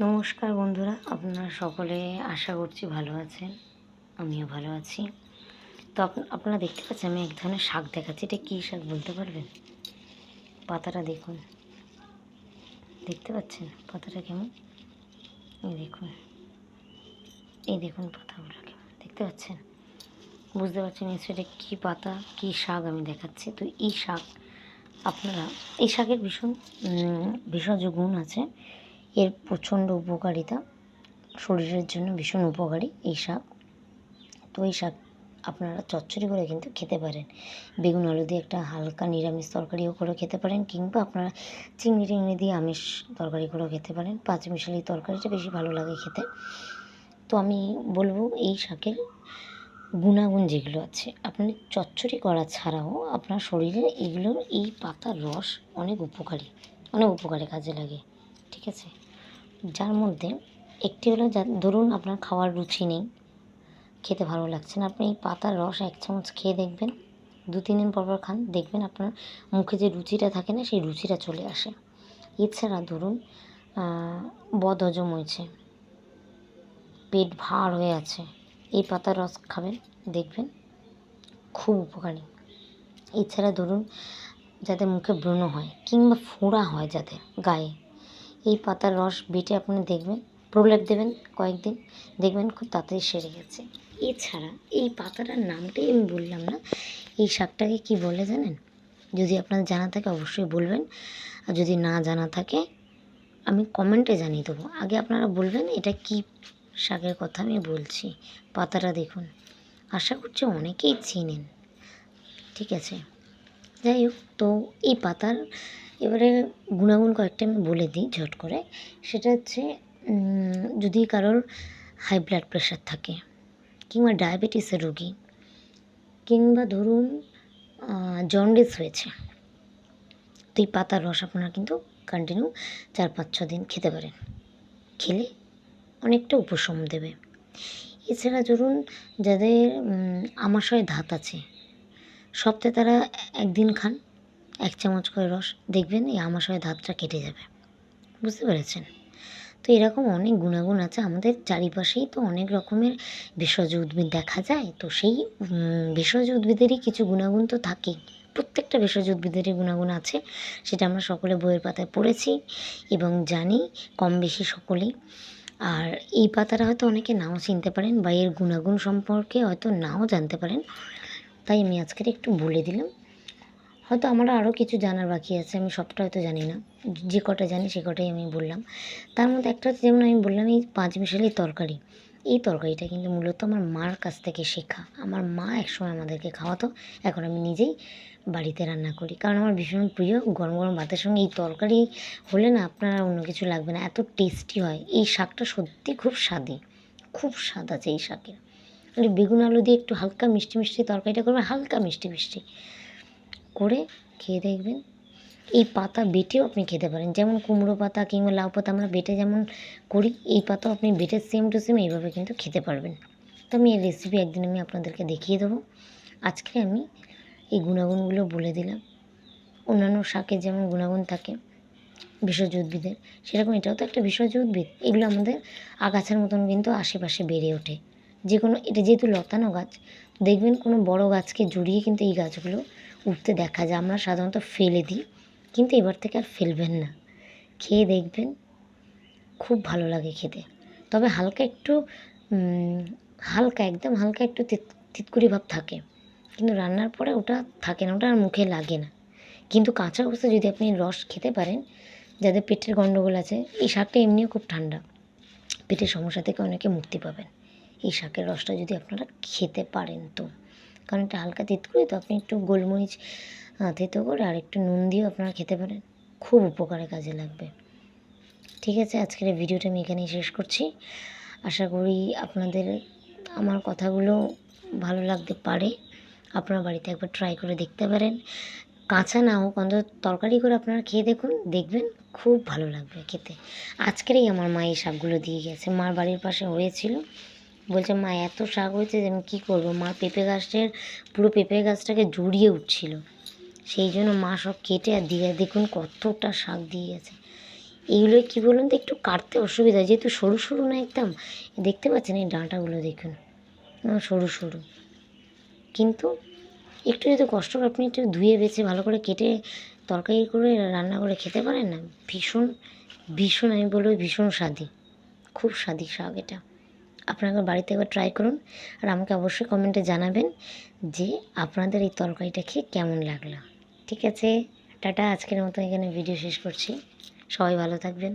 নমস্কার বন্ধুরা, আপনারা সকলে আশা করছি ভালো আছেন, আমিও ভালো আছি। তো আপ- আপনারা দেখতে পাচ্ছেন, আমি এক ধরনের শাক দেখাচ্ছি, এটা কী শাক বলতে পারবেন? পাতাটা দেখুন। দেখতে পাচ্ছেন? পাতাটা কেমন? এই দেখুন। এই দেখুন পাতাগুলো কেমন? দেখতে পাচ্ছেন? বুঝতে পারছেন নিশ্চয়ই এটা কী পাতা, কী শাক আমি দেখাচ্ছি? তো এই শাক আপনারা, এই শাকের ভীষণ ভেষজ গুণ আছে এর প্রচণ্ড উপকারিতা। শরীরের জন্য ভীষণ উপকারী এই শাক। তো এই শাক আপনারা চচ্চড়ি করে কিন্তু খেতে পারেন। বেগুন, আলু দিয়ে একটা হালকা নিরামিষ তরকারিও করে খেতে পারেন কিংবা আপনারা চিংড়ি টিংড়ি দিয়ে আমিষ তরকারি করেও খেতে পারেন। পাঁচ মিশালি তরকারিটা বেশি ভালো লাগে খেতে। তো আমি বলব এই শাকের গুণাগুণ যেগুলো আছে আপনি চচ্চড়ি করা ছাড়াও আপনার শরীরে এগুলোর এই পাতার রস অনেক উপকারী, অনেক উপকারে কাজে লাগে। ঠিক আছে? যার মধ্যে একটি হলো যা, ধরুন আপনার খাওয়ার রুচি নেই, খেতে ভালো লাগছে না, আপনি এই পাতার রস এক চামচ খেয়ে দেখবেন, দু তিন দিন পর পর খান, দেখবেন আপনার মুখে যে রুচিটা থাকে না, সেই রুচিটা চলে আসে। এছাড়া ধরুন বদ হজম হয়েছে, পেট ভার হয়ে আছে, এই পাতার রস খাবেন, দেখবেন খুব উপকারী। এছাড়া ধরুন, যাদের মুখে ব্রণ হয় কিংবা ফোড়া হয় যাদের গায়ে এই পাতার রস বেটে আপনি দেখবেন, প্রলেপ দেবেন কয়েকদিন, দেখবেন খুব তাড়াতাড়ি সেরে গেছে। এছাড়া এই পাতাটার নামটাই আমি বললাম না, এই শাকটাকে কি বলে জানেন? যদি আপনার জানা থাকে অবশ্যই বলবেন, আর যদি না জানা থাকে, আমি কমেন্টে জানিয়ে দেবো। আগে আপনারা বলবেন এটা কি শাকের কথা আমি বলছি, পাতাটা দেখুন। আশা করছি অনেকেই চেনেন, ঠিক আছে? যাই হোক, তো এই পাতার এবারে গুণাগুণ কয়েকটা আমি বলে দিই ঝট করে। সেটা হচ্ছে যদি কারোর হাই ব্লাড প্রেশার থাকে কিংবা ডায়াবেটিসের রোগী কিংবা ধরুন জন্ডিস হয়েছে, তো এই পাতার রস আপনারা কিন্তু কন্টিনিউ চার, পাঁচ, ছ দিন খেতে পারেন। খেলে অনেকটা উপশম দেবে। এছাড়া ধরুন, যাদের আমাশয় ধাত আছে, সপ্তাহে তারা একদিন খান। এক চামচ করে রস। দেখবেন এই আমাশয় ধাতটা কেটে যাবে। বুঝতে পেরেছেন? তো এরকম অনেক গুণাগুণ আছে আমাদের চারিপাশেই তো অনেক রকমের ভেষজ উদ্ভিদ দেখা যায়। তো সেই ভেষজ উদ্ভিদেরই কিছু গুণাগুণ তো থাকেই। প্রত্যেকটা ভেষজ উদ্ভিদেরই গুণাগুণ আছে, সেটা আমরা সকলে বইয়ের পাতায় পড়েছি এবং জানি, কম বেশি সকলেই। আর এই পাতাটা হয়তো অনেকে নাও চিনতে পারেন বা এর গুণাগুণ সম্পর্কে হয়তো নাও জানতে পারেন। তাই আমি আজকের একটু বলে দিলাম। হয়তো আমার আরও কিছু জানার বাকি আছে, আমি সবটা হয়তো জানি না। যে কটা জানি সে কটাই আমি বললাম। তার মধ্যে একটা হচ্ছে যেমন আমি বললাম, এই পাঁচ মিশালি তরকারি। এই তরকারিটা কিন্তু মূলত আমার মার কাছ থেকে শেখা। আমার মা একসময় আমাদেরকে খাওয়াতো, এখন আমি নিজেই বাড়িতে রান্না করি। কারণ আমার ভীষণ প্রিয় গরম গরম ভাতের সঙ্গে। এই তরকারি হলে না আপনার অন্য কিছু লাগবে না, এত টেস্টি হয়। এই শাকটা সত্যি খুব স্বাদে, খুব স্বাদ আছে এই শাকের। বেগুন আলু দিয়ে একটু হালকা মিষ্টি মিষ্টি তরকারিটা করবেন, হালকা মিষ্টি মিষ্টি। করে খেয়ে দেখবেন। এই পাতা বেটেও আপনি খেতে পারেন। যেমন কুমড়ো পাতা কিংবা লাউ পাতা আমরা বেটে যেমন করি, এই পাতাও আপনি বেটে সেম টু সেম এইভাবে কিন্তু খেতে পারবেন। তো আমি এই রেসিপি একদিন আমি আপনাদেরকে দেখিয়ে দেবো। আজকে আমি এই গুণাগুণগুলো বলে দিলাম। অন্যান্য শাকের যেমন গুণাগুণ থাকে, ভেষজ উদ্ভিদের, সেরকম এটাও তো একটা ভেষজ উদ্ভিদ। এগুলো আমাদের আগাছার মতন কিন্তু আশেপাশে বেড়ে ওঠে। যে কোনো, এটা যেহেতু লতানো গাছ, দেখবেন কোনো বড় গাছকে জড়িয়ে কিন্তু এই গাছগুলো উঠতে দেখা যায়। আমরা সাধারণত ফেলে দিই, কিন্তু এবার থেকে আর ফেলবেন না। খেয়ে দেখবেন খুব ভালো লাগে খেতে। তবে হালকা একটু হালকা, একদম হালকা একটু তিত- তিতকুড়ি ভাব থাকে। কিন্তু রান্নার পরে ওটা থাকে না, ওটা আর মুখে লাগে না। কিন্তু কাঁচা অবস্থায় যদি আপনি রস খেতে পারেন, যাদের পেটের গণ্ডগোল আছে, এই শাকটা এমনিও খুব ঠান্ডা। পেটের সমস্যা থেকে অনেকে মুক্তি পাবেন। এই শাকের রসটা যদি আপনারা খেতে পারেন তো। কারণ এটা হালকা তিতকুড়ি তো আপনি একটু গোলমরিচ থেতো করে আর একটু নুন দিয়েও আপনারা খেতে পারেন। খুব উপকারে কাজে লাগবে। ঠিক আছে, আজকের ভিডিওটা আমি এখানেই শেষ করছি। আশা করি আপনাদের আমার কথাগুলো ভালো লাগতে পারে। আপনার বাড়িতে একবার ট্রাই করে দেখতে পারেন। কাঁচা না হোক, অন্তত তরকারি করে আপনারা খেয়ে দেখুন, দেখবেন খুব ভালো লাগবে খেতে। আজকেরই আমার মা এই শাকগুলো দিয়ে গেছে। মার বাড়ির পাশে হয়েছিল। বলছে, মা, এত শাক হয়েছে যে আমি কী করব? মা পেঁপে গাছের, পুরো পেঁপে গাছটাকে জড়িয়ে উঠছিল। সেই জন্য মা সব কেটে আর দিয়ে দেখুন কতটা শাক দিয়ে গেছে। এইগুলো কী বলুন তো, একটু কাটতে অসুবিধা, যেহেতু সরু সরু না একদম। দেখতে পাচ্ছেন এই ডাঁটাগুলো, দেখুন। সরু সরু। কিন্তু একটু যদি কষ্ট করে আপনি একটু ধুয়ে বেছে ভালো করে কেটে তরকারি করে রান্না করে খেতে পারেন না? ভীষণ ভীষণ, আমি বলব ভীষণ স্বাদি। খুব স্বাদি শাক এটা। আপনারা বাড়িতে একবার ট্রাই করুন আর আমাকে অবশ্যই কমেন্টে জানাবেন যে আপনাদের এই তরকারিটা খেয়ে কেমন লাগল। ঠিক আছে, টাটা, আজকের মতো এখানে ভিডিও শেষ করছি। সবাই ভালো থাকবেন।